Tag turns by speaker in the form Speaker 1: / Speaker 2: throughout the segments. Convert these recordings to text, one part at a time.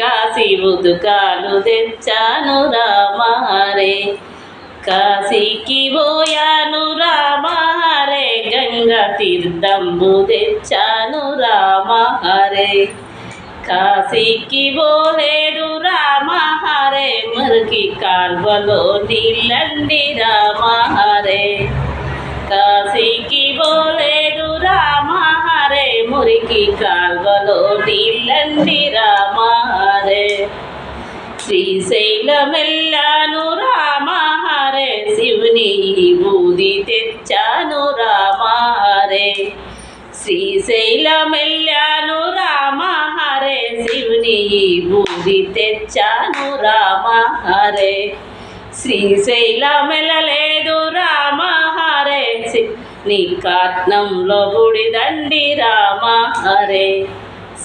Speaker 1: కాశీ ఉదుకాలు తెచ్చాను రామారే. కాశీకి పోయాను రామారే గంగా తీర్థంబు తెచ్చాను రామారే. కాశీకి పోలేడు రామహారే మురికి కాల్వలో నీళ్ళండి రామహారే కాశీకి పోలేడు రామహారే మురికి కాల్ నీళ్ళండి రామ శ్రీశైలమెల్లాను రామహరే శివుని బూది తెచ్చాను రామహరే శ్రీశైలమెల్లాను రామహరే శివుని బూది తెచ్చాను రామ శ్రీశైలమెల్లలేదు శ్రీశైలమెలలేదు రామ నీ కాత్నంలో గుడిదండి రామహరే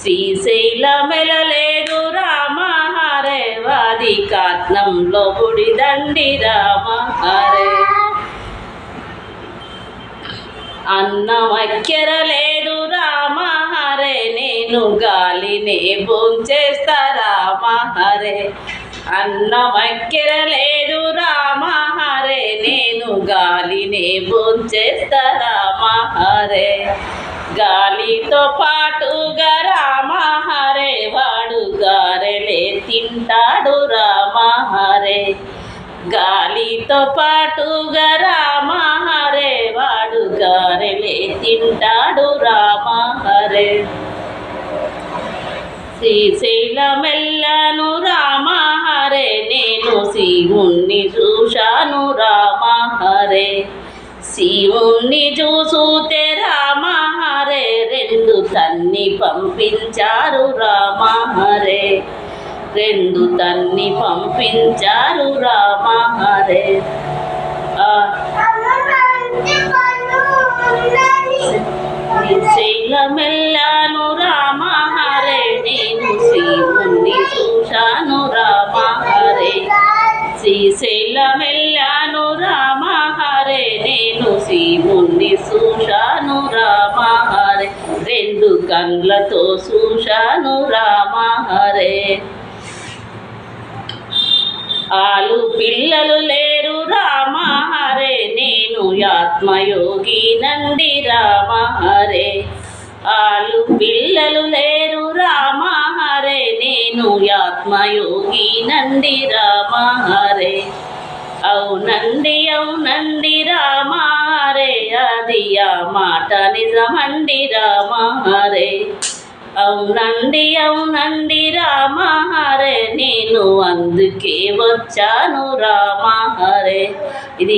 Speaker 1: శ్రీశైలమెలలేదు రామ హరే వాది కాత్నంలో బుడిదండి రామ హరే అన్నమక్కెర లేదు రామ హరే నేను గాలినే భోంచేస్తా రామ హరే అన్నమక్కెర లేదు రామ హరే నేను గాలినే భోంచేస్తా రామ హరే గాలితో పాటుగా వింటాడు రామహరే గాలితో పాటుగా రామహరే వాడు గారెలే తింటాడు రామ హరే. శ్రీశైలమెల్లను రామహరే నేను శివుణ్ణి చూశాను రామహరే శివుణ్ణి చూసూతే రామహరే రెండు తన్ని పంపించారు రామహరే రెండు తన్ని పంపించారు రామహరే. హరే ఆ శ్రీశైలమెల్లాను హరే నేను శివుణ్ణి చూశాను రామ హరే శ్రీశైలమెల్లాను రామ హరే నేను శివుణ్ణి చూశాను రామహరే. రెండు కండ్లతో చూశాను రామహరే. ఆలు పిల్లలు లేరు రామ హరే నేను ఆత్మయోగి నంది రామ హరే. ఆలు పిల్లలు లేరు రామ హరే నేను ఆత్మయోగి నంది రామ హరే. అవునండి అవునండి రామ హరే అది ఆ మాట నిజమండి రామ హరే. అవునండి అవునండి రామ హరే నేను అందుకే వచ్చాను రామ హరే ఇది